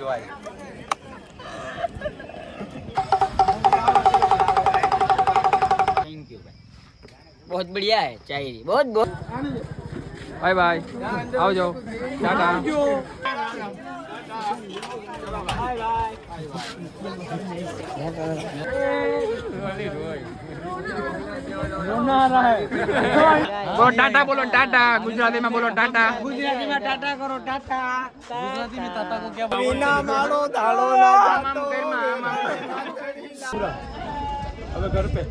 જોવાય thank you बहुत बढ़िया है चाहिए बहुत बहुत બાય બાય આવજો ટાટા બોલો ટાટા બોલો ટાટા. ગુજરાતીમાં બોલો ટાટા. ગુજરાતીમાં ટાટા કરો ટાટા. ગુજરાતીમાં ટાટા કો ક્યાં વિના મારો ધાડો ના આમ ઘરમાં, આમ આમ. હવે ઘર પે.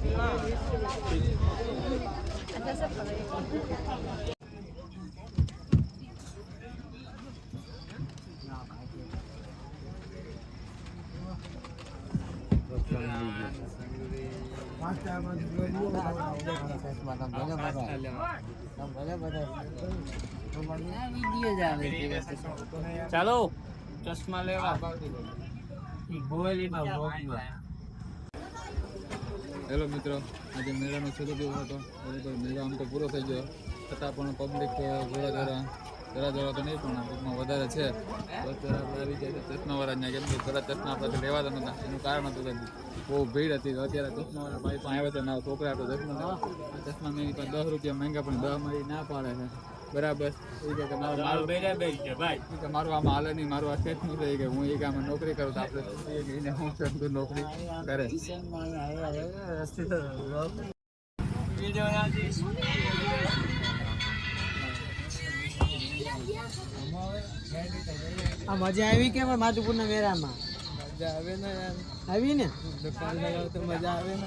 ચાલો. ચશ્મા લેવા. હેલો મિત્રો આજે મેળાનો છેલ્લો દિવસ હતો. મેળા આમ તો પૂરો થઈ ગયો. છતાં પણ પબ્લિક ઘોડા જરા જરા જરા તો નહીં પણ ટૂંકમાં વધારે છે. બસ જરા આવી જાય ચશ્માવાળા કેમ કે જરા ચશ્મા આપણે લેવાતા નહોતા એનું કારણ હતું કે બહુ ભીડ હતી. તો અત્યારે ચશ્માવાળા ભાઈ પણ આવ્યા હતા ના છોકરા તો ચશ્મા લેવા. આ ચશ્મા મેં પણ દસ રૂપિયા મહેંગા પણ દસ મારી ના પાડે છે. બરાબર. એ કે મારું આમાં હાલે નહીં. મારું આ સેટનું થઈ ગયું હું એક આમાં નોકરી કરું તો આપણે સમજીએ કે એને હું છે નોકરી કરે. આ મજા આવી કે માધુપુર ના મેળામાં મજા આવે ને યાર. આવી ને? દુકાન લગાવ તો મજા આવે ને.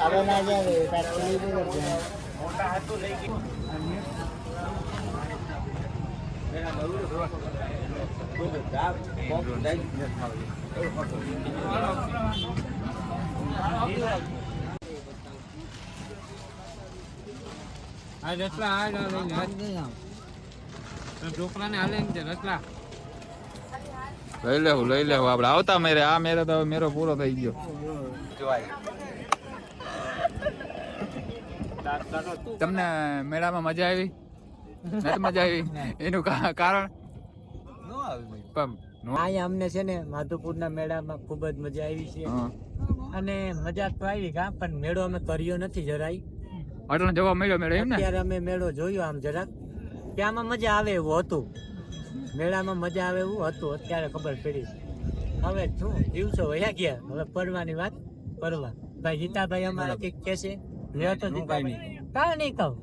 હવે ના જાવે તારી બોલો આ રસલા આ છોકરાને હાલે ને રસલા લઈ લેવું લઈ લેવું આપણે. આવતા મેરે આ મેરે તો મેરો પૂરો થઈ ગયો. તમને મેળામાં મજા આવી? નથી મજા આવી? એનું કારણ? આવે પણ અહીંયા અમને છે ને માધુપુરના મેળામાં ખૂબ જ મજા આવી છે. અને મજા તો આવી ગયા પણ મેળો અમે કર્યો નથી જરાય. જવાબ મળ્યો મેળો એમ ને અત્યારે અમે મેળો જોયો આમ જરાક. કે આમાં મજા આવે એવું હતું. મેળામાં મજા આવે એવું હતું અત્યારે ખબર પડી. હવે શું દિવસો વયા ગયા. હવે પડવાની વાત કરવા. ભાઈ જીતાભાઈ અમારા કંઈક કે છે? લ્યો તો જીતાભાઈ કાં નહીં કહું?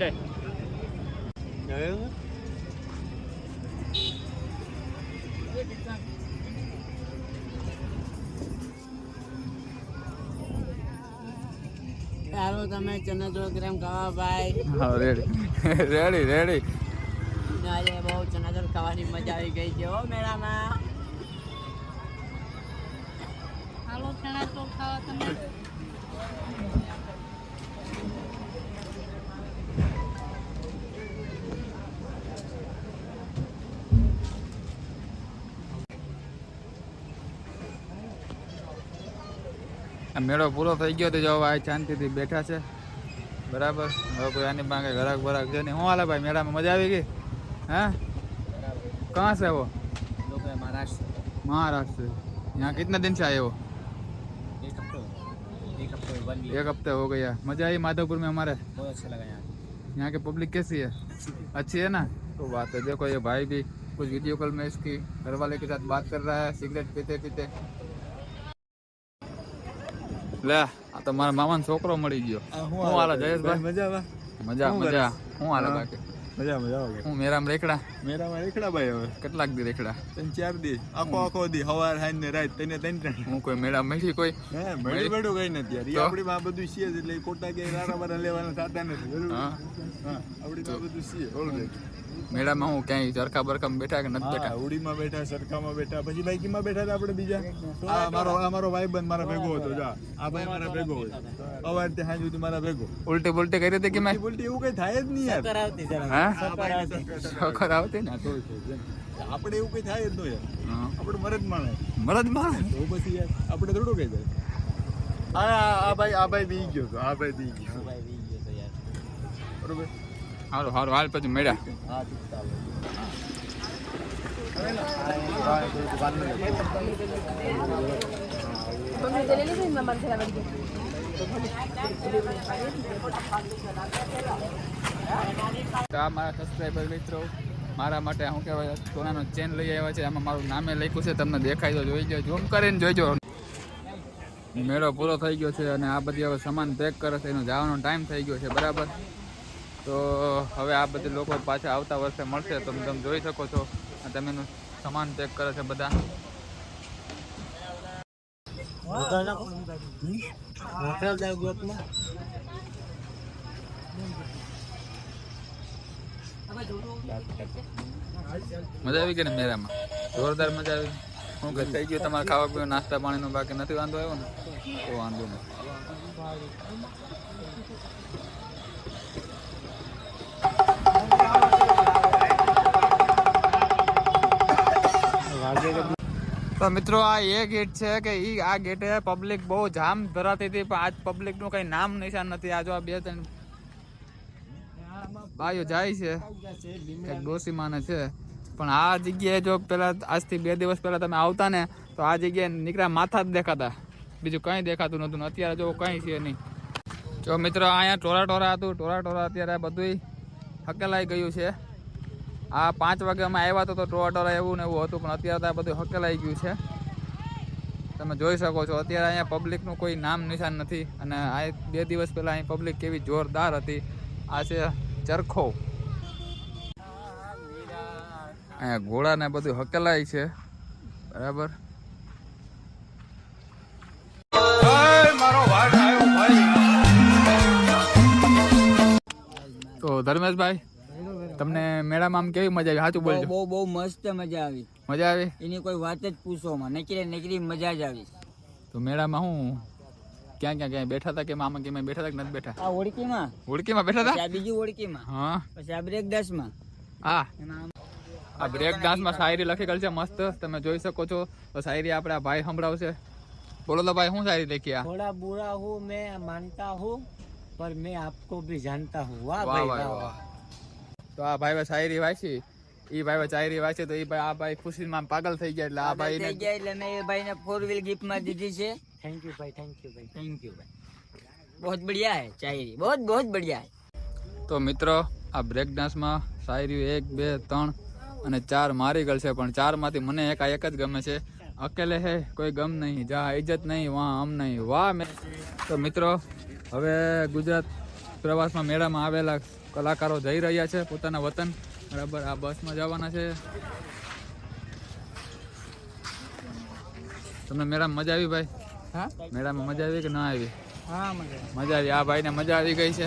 ચાલો તમે ચના ગ્રામ ખાવા ભાઈ? હા રેડી રેડી રેડી આજે બહુ ચના ખાવાની મજા આવી ગઈ છે હો મેળામાં. હાલો ચણા ચોળ ખાવા તમે. મેળો પૂરો થઈ ગયો તો જો આ શાંતિથી બેઠા છે. બરાબર? હવે કોઈ આની પાસે ઘરાક બરાક છે ને हाला भाई मेड़ा में मज़ा आई गई हाँ कहाँ से वो महाराष्ट्र यहाँ कितने दिन से आए वो एक हफ़्ते हो गया मज़ा आई माधोपुर में हमारे बहुत अच्छा लगा यहाँ यहाँ की पब्लिक कैसी है अच्छी है ना तो बात है देखो ये भाई भी कुछ वीडियो कॉल में इसकी घर वाले के साथ बात कर रहा है सिगरेट पीते पीते લે આ તો મારા મામાનો છોકરો મળી ગયો. હું હાલે જયેશભાઈ? મજા મજા મજા. હું હાલે બાકી? મજા મજા આવે હું મેરામ રેખડા? મેરામાં રેખડા ભાઈ હવે. કેટલાક દી રેખડા? ત્રણ ચાર દી. આખો આખો દી સવાર સાંજ ને રાત તને ત્રણ ત્રણ હું કોઈ મેળા મળી કોઈ? હે મળી બેઠું કઈ નથી યાર. આપણી માં બધું જ એટલે ખોટા કે રારા બારા લેવાના થતા નથી. હા. હા આપણી માં બધું છીએ ઓલરેડી મેળામાં હું ક્યાંય ચરખા બરખા બેઠા કે નથી બેઠા? ઉડીમાં બેઠા સરખામાં બેઠા પછી બાઈકીમાં બેઠા હતા આપણે બીજા? આ મારો આ મારો ભાઈબંધ મારા ભેગો હતો જા. આ ભાઈ મારા ભેગો હતો. અવાર તે હાજુ મારા ભેગો. ઉલટે બોલટે કરી હતી કે મેં? ઉલટી એવું કઈ થાય જ નહીં યાર. આવતી જરા. હા? સફર આવતી. ને? તો આપણે એવું કઈ થાય જ ન યાર. આપણે મરે જ માણે મરદ માણે તો પછી યાર આપણે થોડું કઈ જાય? આ આ ભાઈ આ ભાઈ બી ગયો આ ભાઈ બી ગયો. ભાઈ વી ગયો યાર. બરોબર? સારું સારું હાલ પછી મેળા હા ઠીક ચાલો Mami, te le dices mi mamá se la vergüenza. તો આ મારા સબસ્ક્રાઈબર મિત્રો મારા માટે શું કહેવાય સોનાનો ચેન લઈ આવ્યા છે. આમાં મારું નામે લખ્યું છે તમને દેખાય તો જોઈ ગયો. ઝૂમ કરીને જોઈજો. મેળો પૂરો થઈ ગયો છે અને આ બધી હવે સામાન પેક કરે છે. એનો જવાનો ટાઈમ થઈ ગયો છે બરાબર? તો હવે આ બધી લોકો પાછા આવતા વર્ષે મળશે. તમે તમે જોઈ શકો છો તમે એનું સામાન ચેક કરે છે બધા. મજા આવી ગઈ ને મેળામાં? જોરદાર મજા આવી હું કે થઈ ગયું તમારે ખાવા પીવા નાસ્તા પાણીનું બાકી નથી વાંધો આવ્યો ને? તો વાંધો નહીં. તો મિત્રો આ એ ગેટ છે કે ઈ આ ગેટે પબ્લિક બહુ જામ ધરાતી હતી, પણ આજ પબ્લિકનું કઈ નામ નિશાન નથી. આજો આ બે ત્રણ ભાઈઓ જાય છે. એક ડોસીમાને છે. પણ આ જગ્યાએ જો પેલા આજથી બે દિવસ પહેલાં તમે આવતા ને, તો આ જગ્યાએ નીકળ્યા માથા જ દેખાતા. બીજું કંઈ દેખાતું નહોતું અત્યારે જો કંઈ છે નહીં. જો મિત્રો, અહીંયા ટોરા ટોરા હતું. ટોરા ટોરા અત્યારે બધું હકેલાઈ ગયું છે. આ પાંચ વાગે અમે આવ્યા તો ટોરા એવું ને એવું હતું, પણ અત્યારે તો આ બધું હકેલાઈ ગયું છે. તમે જોઈ શકો છો, અત્યારે અહીંયા પબ્લિકનું કોઈ નામ નિશાન નથી અને આ બે દિવસ પહેલાં અહીં પબ્લિક કેવી જોરદાર હતી. આ છે ચરખો. અહીંયા ઘોડાને બધું હકેલાય છે. બરાબર? તો ધર્મેશભાઈ તમને મેળામાં આમ કેવી મજા આવી? સાચું બોલજો. બહુ બહુ મસ્ત મજા આવી. મજા આવી? એની કોઈ વાત જ પૂછો માં નકરી નકરી મજા જ આવી. તો મેળામાં હું? ક્યાં ક્યાં ક્યાં? બેઠા હતા કે મામા કે બેઠા હતા કે નથી બેઠા? આ ઓળકીમાં ઓળકીમાં બેઠા હતા? બીજી ઓળકીમાં હા. પછી આ બ્રેક ડાન્સમાં? હા. આ બ્રેકમાં શાયરી લખેલ છે મસ્ત. તમે જોઈ શકો છો. તો શાયરી આપણા ભાઈ સંભળાવશે. બોલો તો ભાઈ હું શાયરી લખી આ? થોડા બુરા હું મેં માનતા હું પર મેં આપકો ભી જાનતા હું. વાહ ભાઈ વાહ. તો આ ભાઈ શાયરી વાંચી. એ ભાઈ શાયરી વાંચે તો એ ભાઈ આ ભાઈ ખુશીમાં પાગલ થઈ ગયા એટલે આ ભાઈ થઈ ગયા એટલે મેં એ ભાઈને ફોર વ્હીલ ગિફ્ટમાં દીધી છે. થેન્ક યુ ભાઈ થેન્ક યુ ભાઈ. થેન્ક યુ ભાઈ. બહુ બઢિયા હે શાયરી બહુ બહુ બઢિયા હે. તો મિત્રો આ બ્રેક ડાન્સમાં શાયરી એક બે ત્રણ અને ચાર મારી ગળ છે પણ ચારમાંથી મને એક એક જ ગમે છે. અકેલે હે કોઈ ગમ નહીં. જા ઇજ્જત નહીં વાહ આમ નહીં. વાહ મેં તો મિત્રો હવે ગુજરાત પ્રવાસમાં મેળામાં આવેલા કલાકારો જઈ રહ્યા છે પોતાના વતન. બરાબર આ બસમાં જવાના છે. તમને મેળામાં મજા આવી ભાઈ? હા? મેળામાં મજા આવી કે ના આવી? હા મજા આવી. આ ભાઈને મજા આવી ગઈ છે.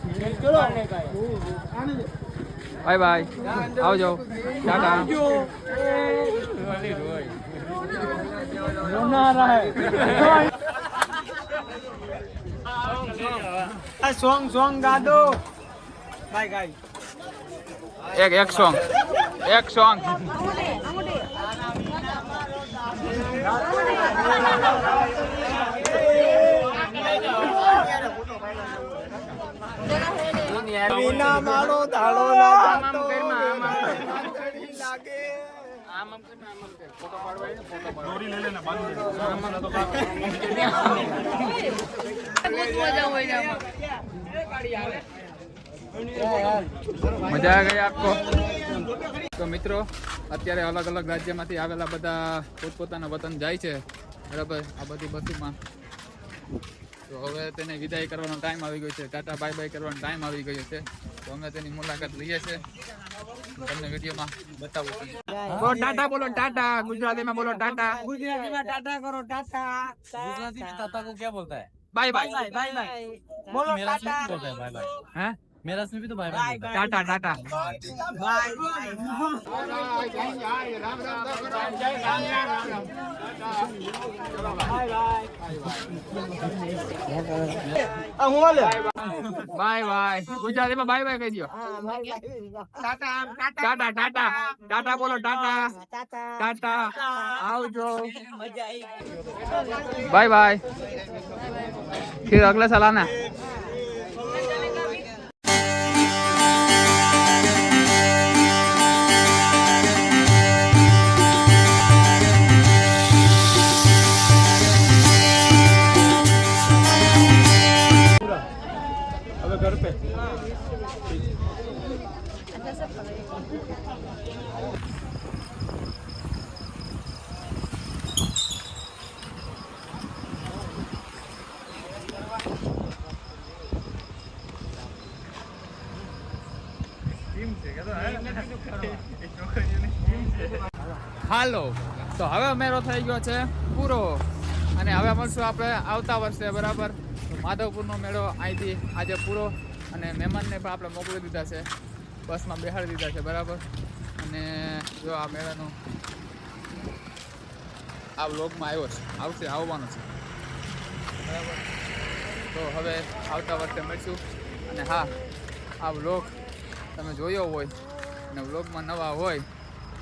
બાય બાય આવજો ટાટા સોંગ સોંગ ગાદો બાય ગાય એક એક સોંગ એક સોંગ વિના મારો ધાડો ના જાતો. દોરી લઈ લેને બાંધી મજા આવી ગઈ આપકો તો મિત્રો અત્યારે અલગ અલગ રાજ્યમાંથી આવેલા બધા પોતપોતાના વતન જાય છે. બરાબર? આ બધી બસમાં. તો હવે તેને વિદાય કરવાનો ટાઈમ આવી ગયો છે ટાટા બાય બાય કરવાનો ટાઈમ આવી ગયો છે તો અમે તેની મુલાકાત લઈએ છીએ તમને વિડીયોમાં બતાવું છું બોલો ટાટા બોલો ટાટા ગુજરાતીમાં બોલો ટાટા ગુજરાતીમાં ટાટા કરો ટાટા ગુજરાતી में टाटा को क्या बोलता है bye bye bye bye bye बोलो टाटा बाय बाय હે मेरा में भी तो bye bye Tata Tata bye bye ગુજરાતીમાં બાય બાય કહી દો ટાટા ટાટા ટાટા ટાટા બોલો ટાટા ટાટા આવજો બાય બાય ફિર અગલા સાલ આના હાલો. તો હવે મેળો થઈ ગયો છે પૂરો. અને હવે મળશું આપણે આવતા વર્ષે, બરાબર? માધવપુરનો મેળો અહીંથી આજે પૂરો. અને મહેમાનને પણ આપણે મોકલી દીધા છે. બસમાં બેહાડી દીધા છે, બરાબર? અને જો આ મેળાનો આ વ્લોગમાં આવ્યો છે. આવશે, આવવાનો છે. બરાબર? તો હવે આવતા વર્ષે મળશું. અને હા, આ વ્લોગ તમે જોયો હોય અને વ્લોગમાં નવા હોય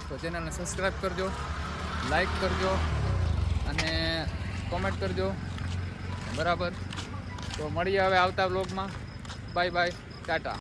તો ચેનલને સબસ્ક્રાઈબ કરજો લાઈક કરજો અને કોમેન્ટ કરજો. બરાબર? તો મળીએ હવે આવતા વ્લોગમાં બાય બાય ટાટા